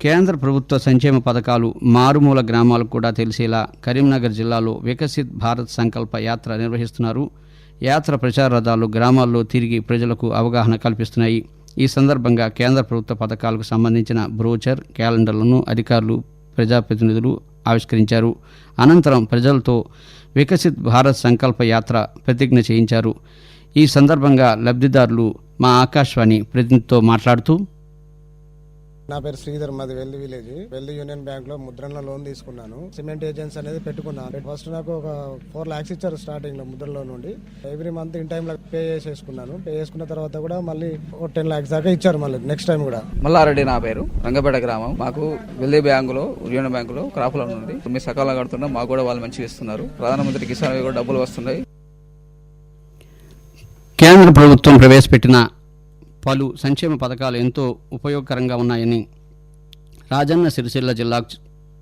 కేంద్ర ప్రభుత్వ సంక్షేమ పథకాలు మారుమూల గ్రామాలకు కూడా తెలిసేలా కరీంనగర్ జిల్లాలో వికసిత్ భారత్ సంకల్ప యాత్ర నిర్వహిస్తున్నారు. యాత్ర ప్రచార రథాలు గ్రామాల్లో తిరిగి ప్రజలకు అవగాహన కల్పిస్తున్నాయి. ఈ సందర్భంగా కేంద్ర ప్రభుత్వ పథకాలకు సంబంధించిన బ్రోచర్ క్యాలెండర్లను అధికారులు ప్రజాప్రతినిధులు ఆవిష్కరించారు. అనంతరం ప్రజలతో వికసిత్ భారత్ సంకల్ప యాత్ర ప్రతిజ్ఞ చేయించారు. ఈ సందర్భంగా లబ్ధిదారులు మా ఆకాశవాణి ప్రతినిధితో మాట్లాడుతూ నా పేరు శ్రీధర్ మాది వెల్లి విలేజ్. వెల్లి యూనియన్ బ్యాంక్లో ముద్రణ లోన్ తీసుకున్నాను. సిమెంట్ ఏజెన్సీ అనేది పెట్టుకున్నాను ఫస్ట్ నాకు ఒక ఫోర్ లాక్స్ ఇచ్చారు స్టార్టింగ్లో ముద్రలో నుండి. ఎవ్రీ మంత్ ఇన్ టైం లో పే చేసేసుకున్నాను. పే చేసుకున్న తర్వాత కూడా మళ్ళీ ఒక టెన్ లాక్స్ దాకా ఇచ్చారు మళ్ళీ నెక్స్ట్ టైం కూడా. మల్లారెడ్డి నా పేరు. రంగపేట గ్రామం. మాకు వెల్లి బ్యాంకులో యూనియన్ బ్యాంకులో క్రాప్ లోన్ ఉంది. మీ సకాలంలో కడుతున్నాం మాకు కూడా వాళ్ళు మంచిగా ఇస్తున్నారు. ప్రధానమంత్రి కిసాన్ కూడా డబ్బులు వస్తున్నాయి. కేంద్ర ప్రభుత్వం ప్రవేశపెట్టిన పలు సంక్షేమ పథకాలు ఎంతో ఉపయోగకరంగా ఉన్నాయని రాజన్న సిరిసిల్ల జిల్లాకు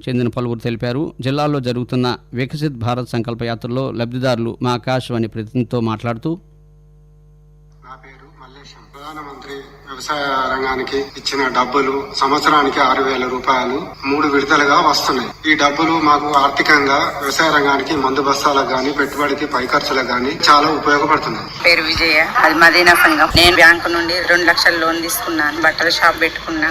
చెందిన పలువురు తెలిపారు. జిల్లాలో జరుగుతున్న వికసిత్ భారత్ సంకల్ప యాత్రలో లబ్ధిదారులు మా ఆకాశవాణి ప్రతినిధితో మాట్లాడుతూ నా పేరు కార్పొరేషన్ ప్రధానమంత్రి వ్యవసాయ రంగానికి ఇచ్చిన డబ్బులు సంవత్సరానికి ఆరు వేల రూపాయలు మూడు విడతలుగా వస్తున్నాయి. ఈ డబ్బులు మాకు ఆర్థికంగా వ్యవసాయ రంగానికి మందు బస్తాలకు గాని పెట్టుబడికి పై ఖర్చులకు గాని చాలా ఉపయోగపడుతుంది పేరు విజయ అది మదీనా సంఘం. నేను బ్యాంకు నుండి రెండు లక్షల లోన్ తీసుకున్నాను. బట్టల షాప్ పెట్టుకున్నా.